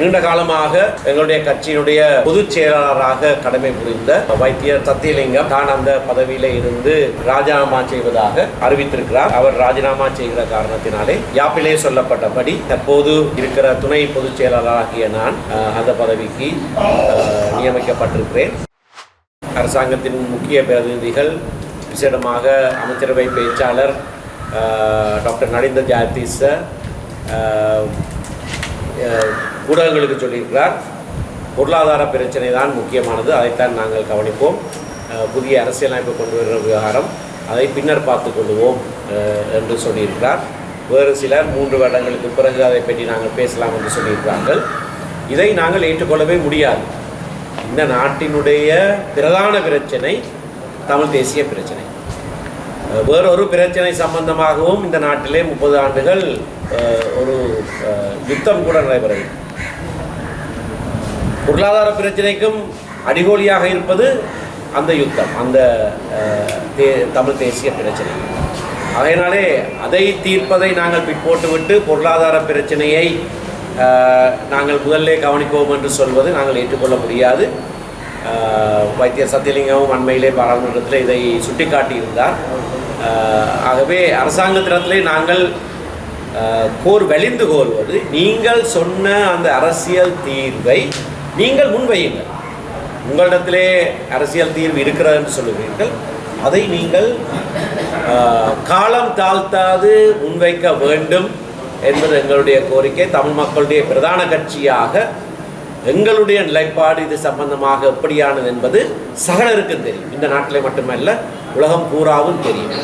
நீண்ட காலமாக எங்களுடைய கட்சியினுடைய பொதுச் செயலாளராக கடமை புரிந்த வைத்தியர் சத்தியலிங்கம் தான் அந்த பதவியில இருந்து ராஜினாமா செய்வதாக அறிவித்திருக்கிறார். அவர் ராஜினாமா செய்கிற காரணத்தினாலே யாப்பிலே சொல்லப்பட்டபடி தற்போது இருக்கிற துணை பொதுச் செயலாளராகிய நான் அந்த பதவிக்கு நியமிக்கப்பட்டிருக்கிறேன். அரசாங்கத்தின் முக்கிய பிரதிநிதிகள் விசேடமாக அமைச்சரவை பேச்சாளர் டாக்டர் நரேந்திர ஜாயதீச ஊடகங்களுக்கு சொல்லியிருக்கிறார். பொருளாதார பிரச்சனை தான் முக்கியமானது. அதைத்தான் நாங்கள் கவனிப்போம். புதிய அரசியலமைப்பு கொண்டு வருகிற விவகாரம் அதை பின்னர் பார்த்து கொள்வோம் என்று சொல்லியிருக்கிறார். வேறு சிலர் மூன்று வருடங்களுக்கு பிறகு அதை பற்றி நாங்கள் பேசலாம் என்று சொல்லியிருக்கிறார்கள். இதை நாங்கள் ஏற்றுக்கொள்ளவே முடியாது. இந்த நாட்டினுடைய பிரதான பிரச்சனை தமிழ் தேசிய பிரச்சனை. வேறொரு பிரச்சனை சம்பந்தமாகவும் இந்த நாட்டிலே முப்பது ஆண்டுகள் ஒரு யுத்தம் கூட நடைபெறவில்லை. பொருளாதார பிரச்சனைக்கும் அடிகோலியாக இருப்பது அந்த யுத்தம் அந்த தே- தமிழ் தேசிய பிரச்சனை. ஆகையினாலே அதை தீர்ப்பதை நாங்கள் பிற்போட்டுவிட்டு பொருளாதார பிரச்சனையை நாங்கள் முதல்ல கவனிப்போம் என்று சொல்வது நாங்கள் ஏற்றுக்கொள்ள முடியாது. வைத்திய வைத்தியர் சத்தியலிங்கமும் அண்மையிலே பாராளுமன்றத்தில் இதை சுட்டிக்காட்டியிருந்தார். ஆகவே அரசாங்கத்திடத்திலே நாங்கள் கோர் வலிந்து கோருவது நீங்கள் சொன்ன அந்த அரசியல் தீர்வை நீங்கள் முன்வையுங்கள். உங்களிடத்திலே அரசியல் தீர்வு இருக்கிறது என்று சொல்லுவீர்கள். அதை நீங்கள் காலம் தாழ்த்தாது முன்வைக்க வேண்டும் என்பது எங்களுடைய கோரிக்கை. தமிழ் மக்களுடைய பிரதான கட்சியாக எங்களுடைய நிலைப்பாடு இது சம்பந்தமாக எப்படியானது என்பது சகலருக்கும் தெரியும். இந்த நாட்டிலே மட்டுமல்ல உலகம் பூராவும் தெரியும்.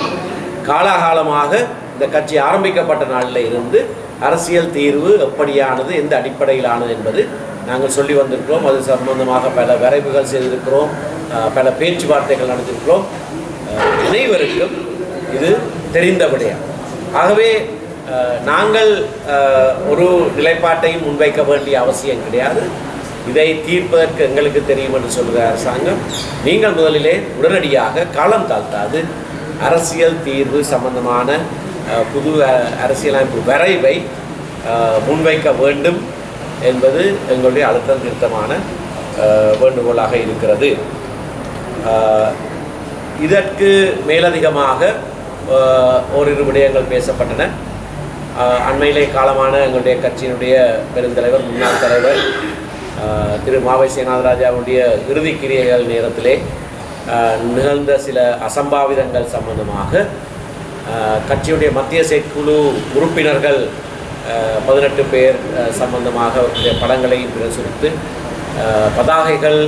காலாகாலமாக இந்த கட்சி ஆரம்பிக்கப்பட்ட நாளில் இருந்து அரசியல் தீர்வு எப்படியானது எந்த அடிப்படையிலானது என்பது நாங்கள் சொல்லி வந்திருக்கிறோம். அது சம்பந்தமாக பல வரைவுகள் செய்திருக்கிறோம். பல பேச்சுவார்த்தைகள் நடத்திருக்கிறோம். அனைவருக்கும் இது தெரிந்த விடயம் ஆகவே நாங்கள் ஒரு நிலைப்பாட்டையும் முன்வைக்க வேண்டிய அவசியம் கிடையாது. இதை தீர்ப்பதற்கு எங்களுக்கு தெரியும் என்று சொல்கிற அரசாங்கம் நீங்கள் முதலிலே உடனடியாக காலம் தாழ்த்தாது. அரசியல் தீர்வு சம்பந்தமான புது அரசியலமைப்பு வரைவை முன்வைக்க வேண்டும் என்பது எங்களுடைய அழுத்தம் திருத்தமான வேண்டுகோளாக இருக்கிறது. இதற்கு மேலதிகமாக ஓரிரு விடயங்கள் பேசப்பட்டன. அண்மையிலே காலமான எங்களுடைய கட்சியினுடைய பெருந்தலைவர் முன்னாள் தலைவர் திரு மாவை சேனாதராஜாவுடைய இறுதி கிரியைகள் நேரத்திலே நிகழ்ந்த சில அசம்பாவிதங்கள் சம்பந்தமாக கட்சியுடைய மத்திய செயற்குழு உறுப்பினர்கள் பதினெட்டு பேர் சம்பந்தமாக அவர்களுடைய படங்களை பிரசுரித்து பதாகைகள்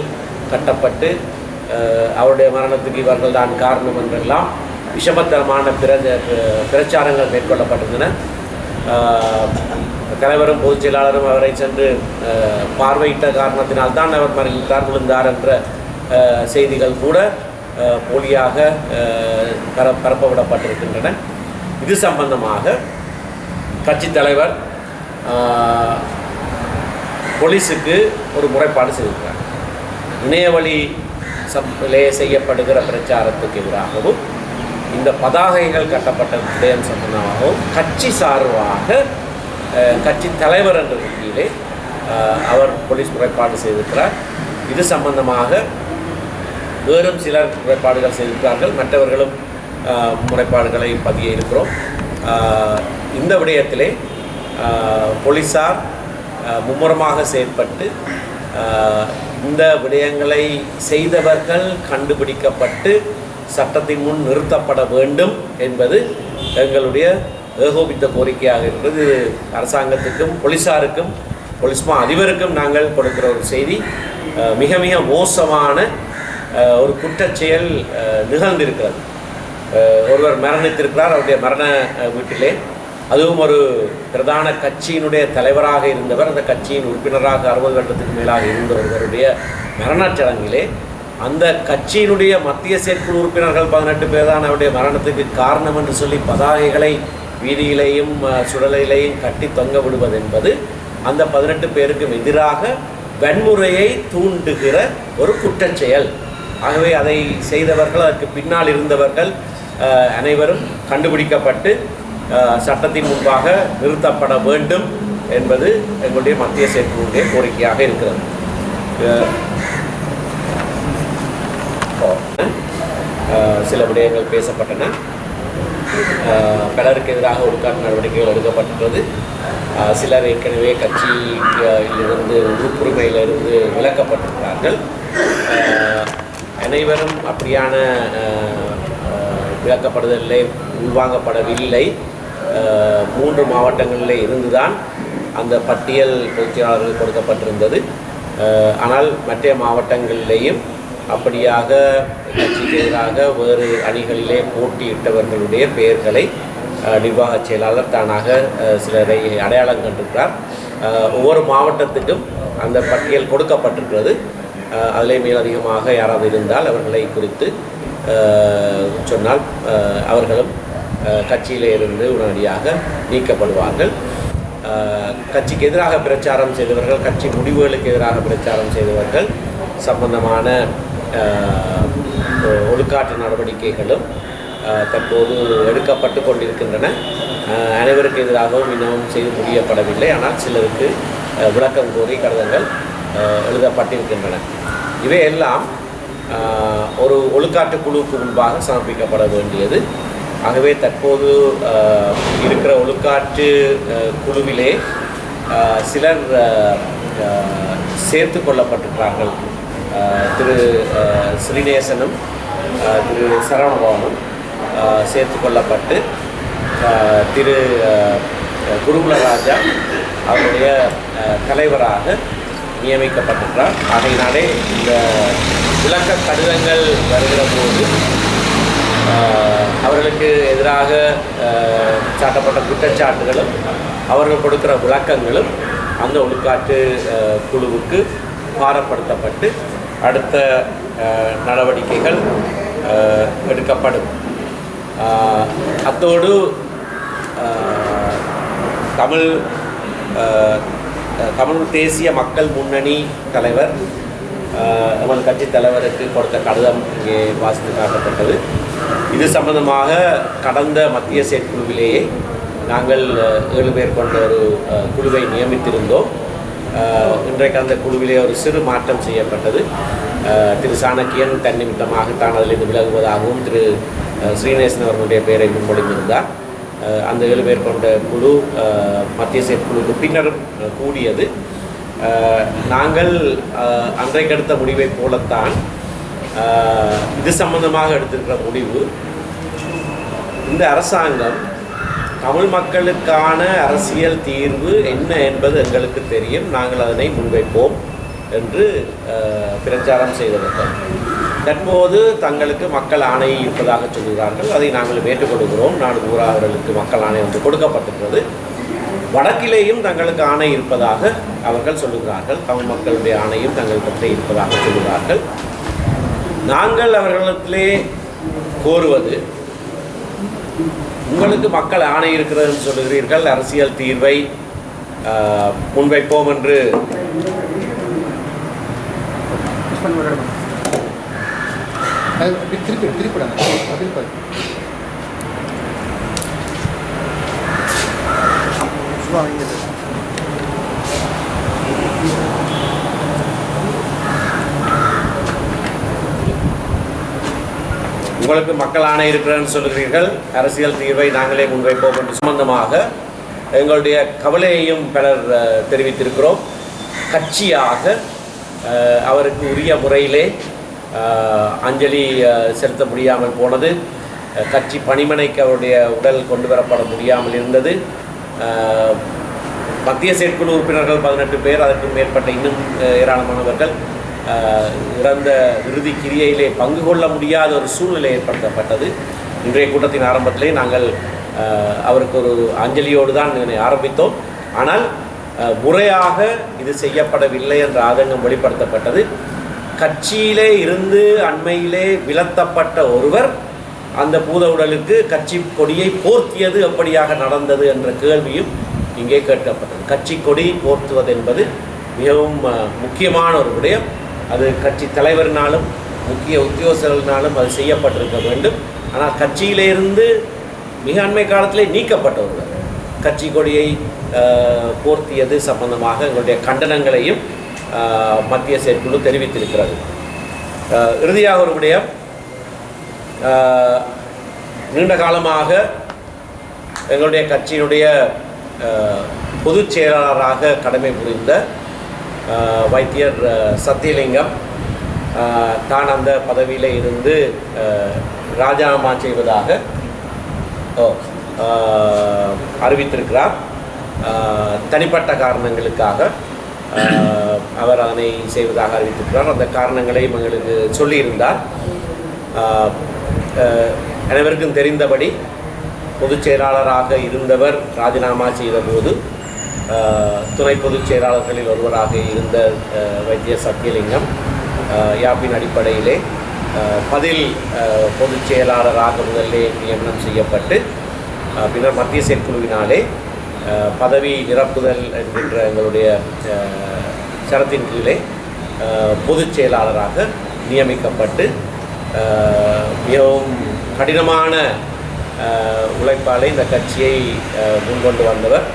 கட்டப்பட்டு அவருடைய மரணத்துக்கு இவர்கள் தான் காரணம் என்றெல்லாம் விஷமத்தரமான பிர பிரச்சாரங்கள் மேற்கொள்ளப்பட்டிருந்தன. தலைவரும் பொதுச் செயலாளரும் அவரை சென்று பார்வையிட்ட காரணத்தினால் தான் அவர் மறைந்தார் விழுந்தார் என்ற செய்திகள் கூட போலியாக பர பரப்ப விடப்பட்டிருக்கின்றன இது சம்பந்தமாக கட்சி தலைவர் போலீஸுக்கு ஒரு முறைப்பாடு செய்திருக்கிறார். இணையவழி சப்பிலே செய்யப்படுகிற பிரச்சாரத்துக்கு எதிராகவும் இந்த பதாகைகள் கட்டப்பட்ட விடயம் சம்பந்தமாகவும் கட்சி சார்பாக கட்சி தலைவர் என்ற ரீதியிலே அவர் போலீஸ் முறைப்பாடு செய்திருக்கிறார். இது சம்பந்தமாக வேறும் சிலர் முறைப்பாடுகள் செய்திருக்கிறார்கள். மற்றவர்களும் முறைப்பாடுகளை பதிய இருக்கிறோம். இந்த விடயத்திலே போலீஸார் போலீசார் மும்முரமாக செயற்பட்டு இந்த விடயங்களை செய்தவர்கள் கண்டுபிடிக்கப்பட்டு சட்டத்தின் முன் நிறுத்தப்பட வேண்டும் என்பது எங்களுடைய ஏகோபித்த கோரிக்கையாக இருக்கிறது. அரசாங்கத்துக்கும் போலீசாருக்கும் போலீஸ்மா அதிபருக்கும் நாங்கள் கொடுக்கிற ஒரு செய்தி. மிக மிக மோசமான ஒரு குற்றச்செயல் நிகழ்ந்திருக்கிறது. ஒருவர் மரணித்திருக்கிறார் அவருடைய மரண வீட்டிலே. அதுவும் ஒரு பிரதான கட்சியினுடைய தலைவராக இருந்தவர் அந்த கட்சியின் உறுப்பினராக அறுபது வருடத்துக்கு மேலாக இருந்த ஒருவருடைய மரணச் சடங்கிலே அந்த கட்சியினுடைய மத்திய செயற்குழு உறுப்பினர்கள் பதினெட்டு பேர் தான் அவருடைய மரணத்துக்கு காரணம் என்று சொல்லி பதாகைகளை வீதியிலேயும் சுடலையிலேயும் கட்டி தொங்க விடுவது என்பது அந்த பதினெட்டு பேருக்கும் எதிராக வன்முறையை தூண்டுகிற ஒரு குற்றச்செயல். ஆகவே அதை செய்தவர்கள் அதற்கு பின்னால் இருந்தவர்கள் அனைவரும் கண்டுபிடிக்கப்பட்டு சட்டத்தின் முன்பாக நிறுத்தப்பட வேண்டும் என்பது எங்களுடைய மத்திய செயற்குழுடைய கோரிக்கையாக இருக்கிறது. சில விடயங்கள் பேசப்பட்டன. பலருக்கு எதிராக ஒடுக்காட்டு நடவடிக்கைகள் எடுக்கப்பட்டுள்ளது. சிலர் ஏற்கனவே கட்சியிலிருந்து உறுப்புரிமையிலிருந்து விலக்கப்பட்டிருக்கிறார்கள். அனைவரும் அப்படியான அஹ், உள்வாங்கப்படவில்லை. மூன்று மாவட்டங்களிலே இருந்துதான் அந்த பட்டியல் பொதுச்செயலாளர்கள் கொடுக்கப்பட்டிருந்தது. ஆனால் மற்ற மாவட்டங்களிலேயும் அப்படியாக கட்சிக்கு எதிராக வேறு அணிகளிலே போட்டியிட்டவர்களுடைய பெயர்களை நிர்வாக நிர்வாகச் செயலாளர் தானாக சிலரை அடையாளம் கண்டிருக்கிறார். ஒவ்வொரு மாவட்டத்துக்கும் அந்த பட்டியல் கொடுக்கப்பட்டிருக்கிறது. அதிலே மேலதிகமாக யாராவது இருந்தால் அவர்களை குறித்து சொன்னால் அவர்களும் கட்சியிலே இருந்து உடனடியாக நீக்கப்படுவார்கள். கட்சிக்கு எதிராக பிரச்சாரம் செய்தவர்கள் கட்சி முடிவுகளுக்கு எதிராக பிரச்சாரம் செய்தவர்கள் சம்பந்தமான ஒழுக்காற்று நடவடிக்கைகளும் தற்போது எடுக்கப்பட்டு கொண்டிருக்கின்றன. அனைவருக்கு எதிராகவும் இன்னமும் செய்து முடியப்படவில்லை. ஆனால் சிலருக்கு விளக்கம் கோரி கடிதங்கள் எழுதப்பட்டிருக்கின்றன. இவையெல்லாம் ஒரு ஒழுக்காட்டு குழுவுக்கு முன்பாக சமர்ப்பிக்கப்பட வேண்டியது. ஆகவே தற்போது இருக்கிற ஒழுக்காற்று குழுவிலே சிலர் சேர்த்து கொள்ளப்பட்டிருக்கிறார்கள். திரு ஸ்ரீநேசனும் திரு சரவணபவனும் சேர்த்து கொள்ளப்பட்டு திரு குருகுலராஜா அவருடைய தலைவராக நியமிக்கப்பட்டிருக்கிறார் ஆகையினாலே இந்த விளக்க கடிதங்கள் வருகிற போது அவர்களுக்கு எதிராக சாட்டப்பட்ட குற்றச்சாட்டுகளும் அவர்கள் கொடுக்கிற விளக்கங்களும் அந்த ஒழுக்காற்று குழுவுக்கு பாரப்படுத்தப்பட்டு அடுத்த நடவடிக்கைகள் எடுக்கப்படும். அத்தோடு தமிழ் தமிழ் தேசிய மக்கள் முன்னணி தலைவர் நமது கட்சி தலைவருக்கு கொடுத்த கடிதம் இங்கே வாசித்து காட்டப்பட்டது. இது சம்பந்தமாக கடந்த மத்திய செயற்குழுவிலேயே நாங்கள் ஏழு பேர் கொண்ட ஒரு குழுவை நியமித்திருந்தோம். இன்றைக்கு அந்த குழுவிலே ஒரு சிறு மாற்றம் செய்யப்பட்டது. திரு சாணக்கியன் தன்னிமித்தமாக தான் அதிலிருந்து விலகுவதாகவும் திரு ஸ்ரீநேசன் அவர்களுடைய பெயரை முன்மொழிந்திருந்தார். அந்த ஏழு பேர் கொண்ட குழு மத்திய செயற்குழுக்கு பின்னரும் கூடியது. நாங்கள் அன்றைக்கு எடுத்த முடிவை போலத்தான் இது சம்பந்தமாக எடுத்திருக்கிற முடிவு இந்த அரசாங்கம் தமிழ் மக்களுக்கான அரசியல் தீர்வு என்ன என்பது எங்களுக்கு தெரியும். நாங்கள் அதனை முன்வைப்போம். என்று பிரச்சாரம் செய்தவர்கள். தற்போது தங்களுக்கு மக்கள் ஆணை இருப்பதாக சொல்கிறார்கள். அதை நாங்கள் ஏற்றுக்கொள்கிறோம் நாடு பூரா அவர்களுக்கு மக்கள் ஆணை வந்து கொடுக்கப்பட்டிருக்கிறது. வடக்கிலேயும் தங்களுக்கு ஆணை இருப்பதாக அவர்கள் சொல்லுகிறார்கள். தமிழ் மக்களுடைய ஆணையும் தங்கள் பற்றி இருப்பதாக சொல்லுகிறார்கள். நாங்கள் அவர்களிடத்திலே கோருவது உங்களுக்கு மக்கள் ஆணை இருக்கிறதுன்னு சொல்லுகிறீர்கள். அரசியல் தீர்வை முன்வைப்போம் என்று அது அப்படி திருப்பி திருப்பிடாங்க அப்படி பாரு. உங்களுக்கு மக்கள் ஆணை இருக்கிறேன்னு சொல்லுகிறீர்கள். அரசியல் தீர்வை நாங்களே முன்வைப்போம் என்று சம்பந்தமாக எங்களுடைய கவலையையும் பலர் தெரிவித்திருக்கிறோம். கட்சியாக அவருக்கு உரிய முறையிலே அஞ்சலி செலுத்த முடியாமல் போனது. கட்சி பணிமனைக்கு அவருடைய உடல் கொண்டு வரப்பட முடியாமல் இருந்தது. மத்திய செயற்குழு உறுப்பினர்கள் பதினெட்டு பேர் அதற்கு மேற்பட்ட இன்னும் ஏராளமானவர்கள் இறந்த இறுதி கிரியையிலே பங்கு கொள்ள முடியாத ஒரு சூழ்நிலை ஏற்படுத்தப்பட்டது. இன்றைய கூட்டத்தின் ஆரம்பத்திலே நாங்கள் அவருக்கு ஒரு அஞ்சலியோடு தான் இதனை ஆரம்பித்தோம். ஆனால் முறையாக இது செய்யப்படவில்லை என்ற ஆதங்கம் வெளிப்படுத்தப்பட்டது. கட்சியிலே இருந்து அண்மையிலே விலத்தப்பட்ட ஒருவர் அந்த பூத உடலுக்கு கட்சி கொடியை போர்த்தியது எப்படியாக நடந்தது என்ற கேள்வியும் இங்கே கேட்கப்பட்டது. கட்சி கொடி போர்த்துவது என்பது மிகவும் முக்கியமான ஒரு விடயம். அது கட்சி தலைவரினாலும் முக்கிய உத்தியோகஸ்தர்களினாலும் அது செய்யப்பட்டிருக்க வேண்டும். ஆனால் கட்சியிலிருந்து மிக அண்மை காலத்திலே நீக்கப்பட்ட ஒருவர். கட்சி கொடியை போர்த்தியது சம்பந்தமாக எங்களுடைய கண்டனங்களையும் மத்திய செயற்குழு தெரிவித்திருக்கிறது. இறுதியாக ஒரு விடயம். நீண்ட காலமாக எங்களுடைய கட்சியினுடைய பொதுச் செயலாளராக கடமை புரிந்த வைத்தியர் சத்தியலிங்கம் தான் அந்த பதவியில் இருந்து ராஜினாமா செய்வதாக ஓ, அறிவித்திருக்கிறார். தனிப்பட்ட காரணங்களுக்காக அவர் அதனை செய்வதாக அறிவித்திருக்கிறார். அந்த காரணங்களையும் எங்களுக்கு சொல்லியிருந்தார். அனைவருக்கும் தெரிந்தபடி பொதுச் செயலாளராக இருந்தவர் ராஜினாமா செய்தபோது துணை பொதுச் செயலாளர்களில் ஒருவராக இருந்த வைத்திய சத்தியலிங்கம் யாப்பின் அடிப்படையிலே பதில் பொதுச் செயலாளராக முதல்லே நியமனம் செய்யப்பட்டு பின்னர் மத்திய செயற்குழுவினாலே பதவி நிரப்புதல் என்கின்ற எங்களுடைய சரத்தின் கீழே பொதுச் செயலாளராக நியமிக்கப்பட்டு மிகவும் கடினமான உழைப்பாலே இந்த கட்சியை முன்கொண்டு வந்தவர்.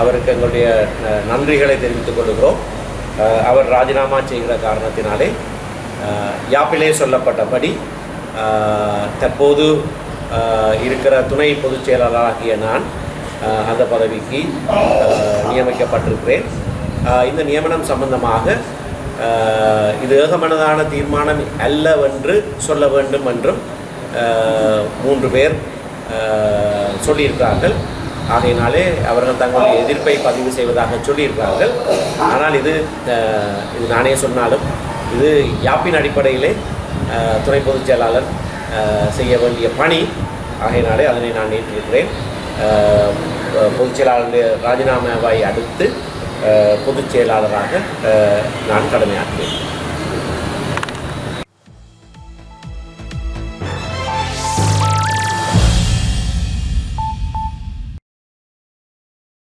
அவருக்கு எங்களுடைய நன்றிகளை தெரிவித்துக் கொள்கிறோம் அவர் ராஜினாமா செய்கிற காரணத்தினாலே யாப்பிலே சொல்லப்பட்டபடி தற்போது இருக்கிற துணை பொதுச் செயலாளராகிய நான் அந்த பதவிக்கு நியமிக்கப்பட்டிருக்கிறேன். இந்த நியமனம் சம்பந்தமாக இது ஏகமனதான தீர்மானம் அல்லவென்று சொல்ல வேண்டும் என்றும் மூன்று பேர் சொல்லியிருக்கிறார்கள். ஆகையினாலே அவர்கள் தங்களுடைய எதிர்ப்பை பதிவு செய்வதாக சொல்லியிருக்கிறார்கள். ஆனால் இது இது நானே சொன்னாலும் இது யாப்பின் அடிப்படையிலே துணை பொதுச் செயலாளர் செய்ய வேண்டிய பணி. ஆகையினாலே அதனை நான் ஏற்றிருக்கிறேன் பொதுச் செயலாளருடைய ராஜினாமாவை அடுத்து பொதுச் செயலாளராக நான் கடமையாற்றுவேன்.